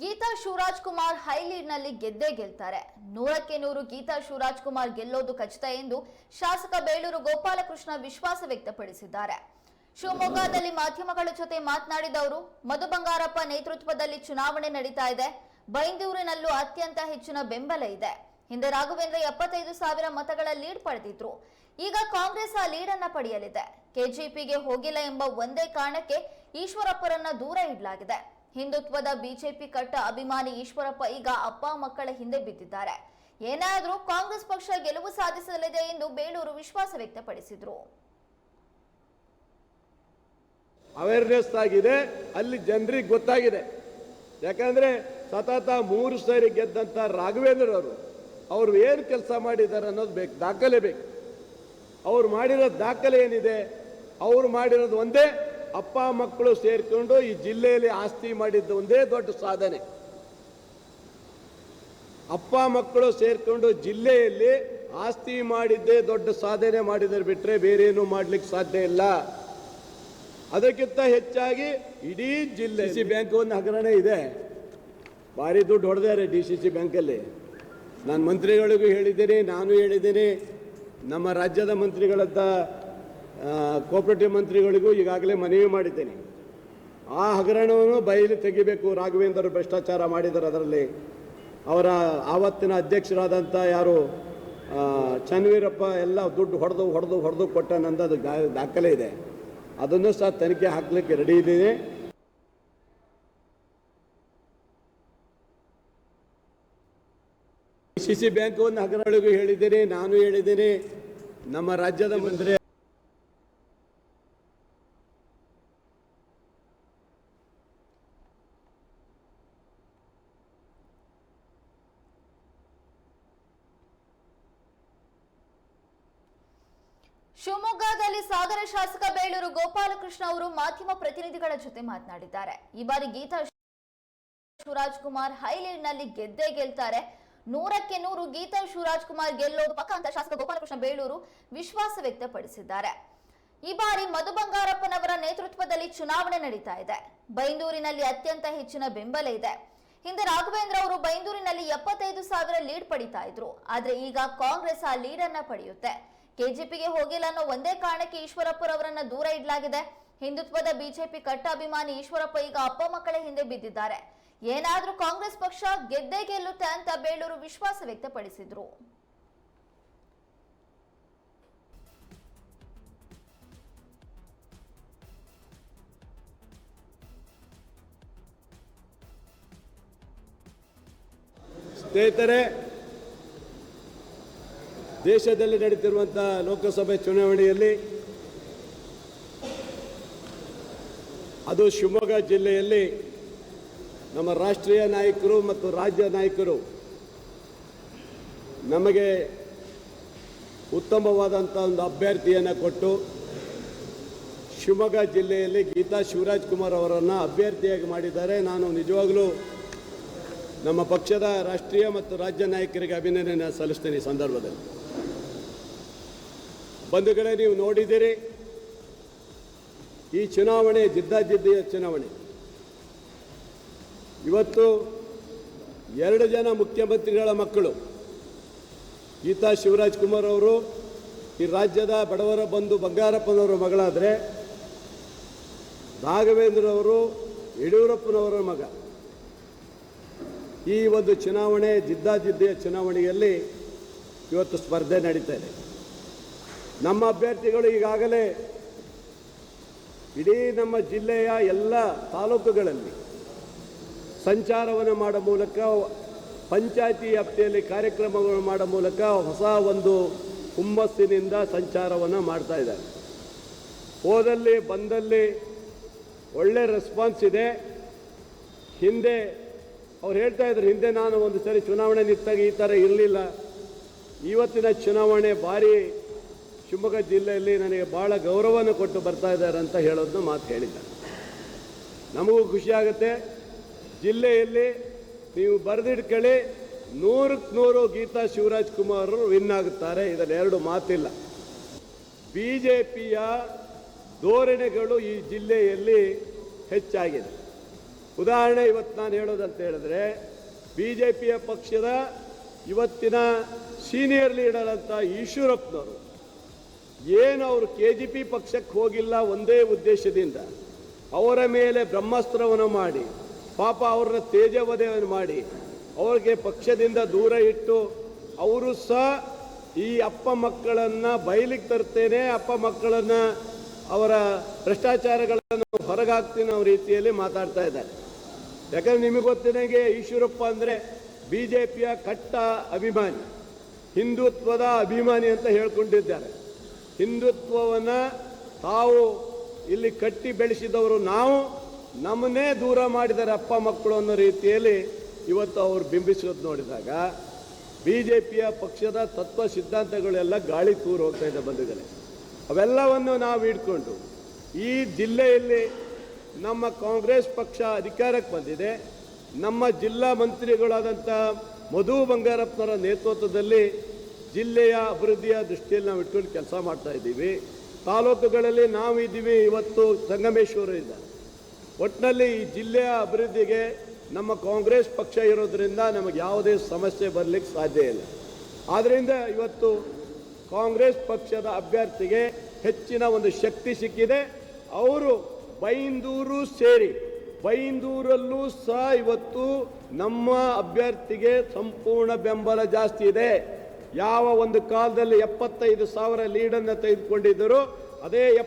Geetha Shivraj Kumar high ಲೀಡ್ನಲ್ಲಿ ಗೆದ್ದೇ ಗೆಲ್ತಾರೆ. ನೂರಕ್ಕೆ ನೂರು ಗೀತಾ ಶಿವರಾಜ್ ಕುಮಾರ್ ಗೆಲ್ಲೋದು ಖಚಿತ ಎಂದು ಶಾಸಕ ಬೇಳೂರು ಗೋಪಾಲಕೃಷ್ಣ ವಿಶ್ವಾಸ ವ್ಯಕ್ತಪಡಿಸಿದ್ದಾರೆ. ಶಿವಮೊಗ್ಗದಲ್ಲಿ ಮಾಧ್ಯಮಗಳ ಜೊತೆ ಮಾತನಾಡಿದ ಅವರು, ಮಧು ಬಂಗಾರಪ್ಪ ನೇತೃತ್ವದಲ್ಲಿ ಚುನಾವಣೆ ನಡೀತಾ ಇದೆ. ಬೈಂದೂರಿನಲ್ಲೂ ಅತ್ಯಂತ ಹೆಚ್ಚಿನ ಬೆಂಬಲ ಇದೆ. ಹಿಂದೆ ರಾಘವೇಂದ್ರ ಎಪ್ಪತ್ತೈದು ಸಾವಿರ ಮತಗಳ ಲೀಡ್ ಪಡೆದಿದ್ರು. ಈಗ ಕಾಂಗ್ರೆಸ್ ಆ ಲೀಡ್ ಅನ್ನ ಪಡೆಯಲಿದೆ. ಕೆಜೆಪಿಗೆ ಹೋಗಿಲ್ಲ ಎಂಬ ಒಂದೇ ಕಾರಣಕ್ಕೆ ಈಶ್ವರಪ್ಪರನ್ನ ದೂರ ಇಡಲಾಗಿದೆ. ಹಿಂದುತ್ವದ ಬಿಜೆಪಿ ಕಟ್ಟ ಅಭಿಮಾನಿ ಈಶ್ವರಪ್ಪ ಈಗ ಅಪ್ಪ ಮಕ್ಕಳ ಹಿಂದೆ ಬಿದ್ದಿದ್ದಾರೆ. ಏನಾದರೂ ಕಾಂಗ್ರೆಸ್ ಪಕ್ಷ ಗೆಲುವು ಸಾಧಿಸಲಿದೆ ಎಂದು ಬೇಳೂರು ವಿಶ್ವಾಸ ವ್ಯಕ್ತಪಡಿಸಿದರು. ಅವೇರ್ನೆಸ್ ಆಗಿದೆ, ಅಲ್ಲಿ ಜನರಿಗೆ ಗೊತ್ತಾಗಿದೆ. ಯಾಕಂದ್ರೆ ಸತತ ಮೂರು ಸಾರಿ ಗೆದ್ದಂಥ ರಾಘವೇಂದ್ರ ಅವರು ಅವರು ಏನು ಕೆಲಸ ಮಾಡಿದ್ದಾರೆ ಅನ್ನೋದು ಬೇಕು, ದಾಖಲೆ ಬೇಕು. ಅವ್ರು ಮಾಡಿರೋ ದಾಖಲೆ ಏನಿದೆ, ಅವ್ರು ಮಾಡಿರೋದು ಒಂದೇ ಅಪ್ಪ ಮಕ್ಕಳು ಸೇರ್ಕೊಂಡು ಈ ಜಿಲ್ಲೆಯಲ್ಲಿ ಆಸ್ತಿ ಮಾಡಿದ್ದ ಒಂದೇ ದೊಡ್ಡ ಸಾಧನೆ. ಅಪ್ಪ ಮಕ್ಕಳು ಸೇರ್ಕೊಂಡು ಜಿಲ್ಲೆಯಲ್ಲಿ ಆಸ್ತಿ ಮಾಡಿದ್ದೇ ದೊಡ್ಡ ಸಾಧನೆ ಮಾಡಿದರೆ ಬಿಟ್ರೆ ಬೇರೇನು ಮಾಡ್ಲಿಕ್ಕೆ ಸಾಧ್ಯ ಇಲ್ಲ. ಅದಕ್ಕಿಂತ ಹೆಚ್ಚಾಗಿ ಇಡೀ ಜಿಲ್ಲೆ ಸಿ ಬ್ಯಾಂಕ್ ಒಂದು ಹಗರಣೆ ಇದೆ. ಭಾರಿ ದುಡ್ಡು ಹೊಡೆದಾರೆ ಡಿ ಸಿ ಸಿ ಬ್ಯಾಂಕಲ್ಲಿ ನಾನು ಮಂತ್ರಿಗಳಿಗೂ ಹೇಳಿದ್ದೀನಿ, ನಾನು ಹೇಳಿದ್ದೀನಿ. ನಮ್ಮ ರಾಜ್ಯದ ಮಂತ್ರಿಗಳದ್ದ ಕೋಪರೇಟಿವ್ ಮಂತ್ರಿಗಳಿಗೂ ಈಗಾಗಲೇ ಮನವಿ ಮಾಡಿದ್ದೇನೆ. ಆ ಹಗರಣವನ್ನು ಬಯಲು ತೆಗಿಬೇಕು ರಾಘವೇಂದ್ರ ಭ್ರಷ್ಟಾಚಾರ ಮಾಡಿದ್ದಾರೆ ಅದರಲ್ಲಿ. ಅವರ ಆವತ್ತಿನ ಅಧ್ಯಕ್ಷರಾದಂಥ ಯಾರು ಚನ್ವೀರಪ್ಪ ಎಲ್ಲ ದುಡ್ಡು ಹೊಡೆದು ಹೊಡೆದು ಹೊಡೆದು ಕೊಟ್ಟ ನಂದು ದಾ- ದಾಖಲೆ ಇದೆ. ಅದನ್ನು ಸಹ ತನಿಖೆ ಹಾಕಲಿಕ್ಕೆ ರೆಡಿ ಇದ್ದೀನಿ. ಸಿ ಸಿ ಬ್ಯಾಂಕ್ ಒಂದು ಹಗರಣಗಳಿಗೂ ಹೇಳಿದ್ದೀನಿ, ನಾನು ಹೇಳಿದ್ದೀನಿ. ನಮ್ಮ ರಾಜ್ಯದ ಮಂತ್ರಿ ಶಿವಮೊಗ್ಗದಲ್ಲಿ ಸಾಗರ ಶಾಸಕ ಬೇಳೂರು ಗೋಪಾಲಕೃಷ್ಣ ಅವರು ಮಾಧ್ಯಮ ಪ್ರತಿನಿಧಿಗಳ ಜೊತೆ ಮಾತನಾಡಿದ್ದಾರೆ. ಈ ಬಾರಿ ಗೀತಾ ಶಿವರಾಜ್ ಕುಮಾರ್ ಹೈ ನಲ್ಲಿ ಗೆದ್ದೇ ಗೆಲ್ತಾರೆ. ನೂರಕ್ಕೆ ನೂರು ಗೀತಾ ಶಿವರಾಜ್ ಕುಮಾರ್ ಗೆಲ್ಲೋದು ಪಕ್ಕ ಅಂತ ಶಾಸಕ ಗೋಪಾಲಕೃಷ್ಣ ಬೇಳೂರು ವಿಶ್ವಾಸ ವ್ಯಕ್ತಪಡಿಸಿದ್ದಾರೆ. ಈ ಬಾರಿ ಮಧು ಬಂಗಾರಪ್ಪನವರ ನೇತೃತ್ವದಲ್ಲಿ ಚುನಾವಣೆ ನಡೀತಾ ಇದೆ. ಬೈಂದೂರಿನಲ್ಲಿ ಅತ್ಯಂತ ಹೆಚ್ಚಿನ ಬೆಂಬಲ ಇದೆ. ಹಿಂದೆ ರಾಘವೇಂದ್ರ ಅವರು ಬೈಂದೂರಿನಲ್ಲಿ ಎಪ್ಪತ್ತೈದು ಸಾವಿರ ಲೀಡ್ ಪಡಿತಾ ಇದ್ರು. ಆದ್ರೆ ಈಗ ಕಾಂಗ್ರೆಸ್ ಆ ಲೀಡ್ ಅನ್ನ ಪಡೆಯುತ್ತೆ. ಕೆಜೆಪಿಗೆ ಹೋಗಿಲ್ಲ ಅನ್ನೋ ಒಂದೇ ಕಾರಣಕ್ಕೆ ಈಶ್ವರಪ್ಪರವರನ್ನ ದೂರ ಇಡಲಾಗಿದೆ. ಹಿಂದುತ್ವದ ಬಿಜೆಪಿ ಕಟ್ಟ ಅಭಿಮಾನಿ ಈಶ್ವರಪ್ಪ ಈಗ ಅಪ್ಪ ಮಕ್ಕಳ ಹಿಂದೆ ಬಿದ್ದಿದ್ದಾರೆ. ಏನಾದ್ರೂ ಕಾಂಗ್ರೆಸ್ ಪಕ್ಷ ಗೆದ್ದೇ ಗೆಲ್ಲುತ್ತೆ ಅಂತ ಬೇಳೂರು ವಿಶ್ವಾಸ ವ್ಯಕ್ತಪಡಿಸಿದ್ರು. ಸ್ನೇಹಿತರೆ ದೇಶದಲ್ಲಿ ನಡೀತಿರುವಂಥ ಲೋಕಸಭೆ ಚುನಾವಣೆಯಲ್ಲಿ ಅದು ಶಿವಮೊಗ್ಗ ಜಿಲ್ಲೆಯಲ್ಲಿ ನಮ್ಮ ರಾಷ್ಟ್ರೀಯ ನಾಯಕರು ಮತ್ತು ರಾಜ್ಯ ನಾಯಕರು ನಮಗೆ ಉತ್ತಮವಾದಂಥ ಒಂದು ಅಭ್ಯರ್ಥಿಯನ್ನು ಕೊಟ್ಟು ಶಿವಮೊಗ್ಗ ಜಿಲ್ಲೆಯಲ್ಲಿ ಗೀತಾ ಶಿವರಾಜ್ ಕುಮಾರ್ ಅವರನ್ನು ಅಭ್ಯರ್ಥಿಯಾಗಿ ಮಾಡಿದ್ದಾರೆ. ನಾನು ನಿಜವಾಗಲೂ ನಮ್ಮ ಪಕ್ಷದ ರಾಷ್ಟ್ರೀಯ ಮತ್ತು ರಾಜ್ಯ ನಾಯಕರಿಗೆ ಅಭಿನಂದನೆ ಸಲ್ಲಿಸ್ತೇನೆ ಈ ಸಂದರ್ಭದಲ್ಲಿ. ಬಂಧುಗಳೇ, ನೀವು ನೋಡಿದ್ದೀರಿ. ಈ ಚುನಾವಣೆ ಜಿದ್ದಾಜಿದ್ದಿಯ ಚುನಾವಣೆ. ಇವತ್ತು ಎರಡು ಜನ ಮುಖ್ಯಮಂತ್ರಿಗಳ ಮಕ್ಕಳು ಗೀತಾ ಶಿವರಾಜ್ ಕುಮಾರ್ ಅವರು, ಈ ರಾಜ್ಯದ ಬಡವರ ಬಂಧು ಬಂಗಾರಪ್ಪನವರ ಮಗಳಾದರೆ ರಾಘವೇಂದ್ರ ಅವರು ಯಡಿಯೂರಪ್ಪನವರ ಮಗ. ಈ ಒಂದು ಚುನಾವಣೆ ಜಿದ್ದಾಜಿದ್ದಿಯ ಚುನಾವಣೆಯಲ್ಲಿ ಇವತ್ತು ಸ್ಪರ್ಧೆ ನಡೀತಾ ಇದೆ. ನಮ್ಮ ಅಭ್ಯರ್ಥಿಗಳು ಈಗಾಗಲೇ ಇಡೀ ನಮ್ಮ ಜಿಲ್ಲೆಯ ಎಲ್ಲ ತಾಲೂಕುಗಳಲ್ಲಿ ಸಂಚಾರವನ್ನು ಮಾಡೋ ಮೂಲಕ, ಪಂಚಾಯತಿ ವ್ಯಾಪ್ತಿಯಲ್ಲಿ ಕಾರ್ಯಕ್ರಮಗಳನ್ನು ಮಾಡೋ ಮೂಲಕ ಹೊಸ ಒಂದು ಹುಮ್ಮಸ್ಸಿನಿಂದ ಸಂಚಾರವನ್ನು ಮಾಡ್ತಾ ಇದ್ದಾರೆ. ಹೋದಲ್ಲಿ, ಬಂದಲ್ಲಿ ಒಳ್ಳೆ ರೆಸ್ಪಾನ್ಸ್ ಇದೆ. ಹಿಂದೆ, ಅವ್ರು ಹೇಳ್ತಾ ಇದ್ರು, ಹಿಂದೆ ನಾನು ಒಂದು ಸರಿ ಚುನಾವಣೆ ನಿಂತಾಗ ಈ ಥರ ಇರಲಿಲ್ಲ. ಇವತ್ತಿನ ಚುನಾವಣೆ ಭಾರಿ ಶಿವಮೊಗ್ಗ ಜಿಲ್ಲೆಯಲ್ಲಿ ನನಗೆ ಭಾಳ ಗೌರವವನ್ನು ಕೊಟ್ಟು ಬರ್ತಾ ಇದ್ದಾರೆ ಅಂತ ಹೇಳೋದನ್ನ ಮಾತು ಹೇಳಿದ್ದಾರೆ ನಮಗೂ ಖುಷಿಯಾಗುತ್ತೆ ಜಿಲ್ಲೆಯಲ್ಲಿ ನೀವು ಬರೆದಿಟ್ಕೊಳ್ಳಿ, ನೂರಕ್ಕೆ ನೂರು ಗೀತಾ ಶಿವರಾಜ್ ಕುಮಾರ್ ವಿನ್ ಆಗುತ್ತಾರೆ. ಇದರಲ್ಲಿ ಎರಡು ಮಾತಿಲ್ಲ. ಬಿ ಜೆ ಪಿಯ ಧೋರಣೆಗಳು ಈ ಜಿಲ್ಲೆಯಲ್ಲಿ ಹೆಚ್ಚಾಗಿದೆ. ಉದಾಹರಣೆ ಇವತ್ತು ನಾನು ಹೇಳೋದಂತ ಹೇಳಿದ್ರೆ ಬಿ ಜೆ ಪಿಯ ಪಕ್ಷದ ಇವತ್ತಿನ ಸೀನಿಯರ್ ಲೀಡರ್ ಅಂತ ಈಶ್ವರಪ್ಪನವರು ಏನು ಅವರು ಕೆ ಜಿ ಪಿ ಪಕ್ಷಕ್ಕೆ ಹೋಗಿಲ್ಲ ಒಂದೇ ಉದ್ದೇಶದಿಂದ ಅವರ ಮೇಲೆ ಬ್ರಹ್ಮಾಸ್ತ್ರವನ್ನು ಮಾಡಿ, ಪಾಪ ಅವರನ್ನ ತೇಜವಧೆಯನ್ನು ಮಾಡಿ, ಅವ್ರಿಗೆ ಪಕ್ಷದಿಂದ ದೂರ ಇಟ್ಟು ಅವರು ಸಹ ಈ ಅಪ್ಪ ಮಕ್ಕಳನ್ನು ಬಯಲಿಗೆ ತರ್ತೇನೆ, ಅಪ್ಪ ಮಕ್ಕಳನ್ನು ಅವರ ಭ್ರಷ್ಟಾಚಾರಗಳನ್ನು ಹೊರಗಾಗ್ತೀನಿ ಅನ್ನೋ ರೀತಿಯಲ್ಲಿ ಮಾತಾಡ್ತಾ ಇದ್ದಾರೆ. ಯಾಕಂದ್ರೆ ನಿಮಗೆ ಗೊತ್ತಿನಂಗೆ ಈಶ್ವರಪ್ಪ ಅಂದರೆ ಬಿ ಜೆ ಪಿಯ ಕಟ್ಟ ಅಭಿಮಾನಿ, ಹಿಂದುತ್ವದ ಅಭಿಮಾನಿ ಅಂತ ಹೇಳ್ಕೊಂಡಿದ್ದಾರೆ. ಹಿಂದುತ್ವವನ್ನು ತಾವು ಇಲ್ಲಿ ಕಟ್ಟಿ ಬೆಳೆಸಿದವರು ನಾವು, ನಮ್ಮನ್ನೇ ದೂರ ಮಾಡಿದ್ದಾರೆ ಅಪ್ಪ ಮಕ್ಕಳು ಅನ್ನೋ ರೀತಿಯಲ್ಲಿ ಇವತ್ತು ಅವರು ಬಿಂಬಿಸೋದು ನೋಡಿದಾಗ ಬಿ ಜೆ ಪಿಯ ಪಕ್ಷದ ತತ್ವ ಸಿದ್ಧಾಂತಗಳೆಲ್ಲ ಗಾಳಿ ತೂರು ಹೋಗ್ತಾ ಇದೆ ಬಂಧುಗಳೇ ಅವೆಲ್ಲವನ್ನು ನಾವು ಇಟ್ಕೊಂಡು ಈ ಜಿಲ್ಲೆಯಲ್ಲಿ ನಮ್ಮ ಕಾಂಗ್ರೆಸ್ ಪಕ್ಷ ಅಧಿಕಾರಕ್ಕೆ ಬಂದಿದೆ. ನಮ್ಮ ಜಿಲ್ಲಾ ಮಂತ್ರಿಗಳಾದಂಥ ಮಧು ಬಂಗಾರಪ್ಪನವರ ನೇತೃತ್ವದಲ್ಲಿ ಜಿಲ್ಲೆಯ ಅಭಿವೃದ್ಧಿಯ ದೃಷ್ಟಿಯಲ್ಲಿ ನಾವು ಇಟ್ಕೊಂಡು ಕೆಲಸ ಮಾಡ್ತಾ ಇದ್ದೀವಿ. ತಾಲೂಕುಗಳಲ್ಲಿ ನಾವು ಇದ್ದೀವಿ, ಇವತ್ತು ಸಂಗಮೇಶ್ವರ ಇದ್ದಾರೆ ಒಟ್ಟಿನಲ್ಲಿ ಈ ಜಿಲ್ಲೆಯ ಅಭಿವೃದ್ಧಿಗೆ ನಮ್ಮ ಕಾಂಗ್ರೆಸ್ ಪಕ್ಷ ಇರೋದ್ರಿಂದ ನಮಗೆ ಯಾವುದೇ ಸಮಸ್ಯೆ ಬರಲಿಕ್ಕೆ ಸಾಧ್ಯ ಇಲ್ಲ. ಆದ್ದರಿಂದ ಇವತ್ತು ಕಾಂಗ್ರೆಸ್ ಪಕ್ಷದ ಅಭ್ಯರ್ಥಿಗೆ ಹೆಚ್ಚಿನ ಒಂದು ಶಕ್ತಿ ಸಿಕ್ಕಿದೆ. ಅವರು ಬೈಂದೂರು ಸೇರಿ, ಬೈಂದೂರಲ್ಲೂ ಸಹ ಇವತ್ತು ನಮ್ಮ ಅಭ್ಯರ್ಥಿಗೆ ಸಂಪೂರ್ಣ ಬೆಂಬಲ ಜಾಸ್ತಿ ಇದೆ. ಯಾವ ಒಂದು ಕಾಲದಲ್ಲಿ ಎಪ್ಪತ್ತೈದು ಸಾವಿರ ಲೀಡನ್ನು ತೆಗೆದುಕೊಂಡಿದ್ದರು ಅದೇ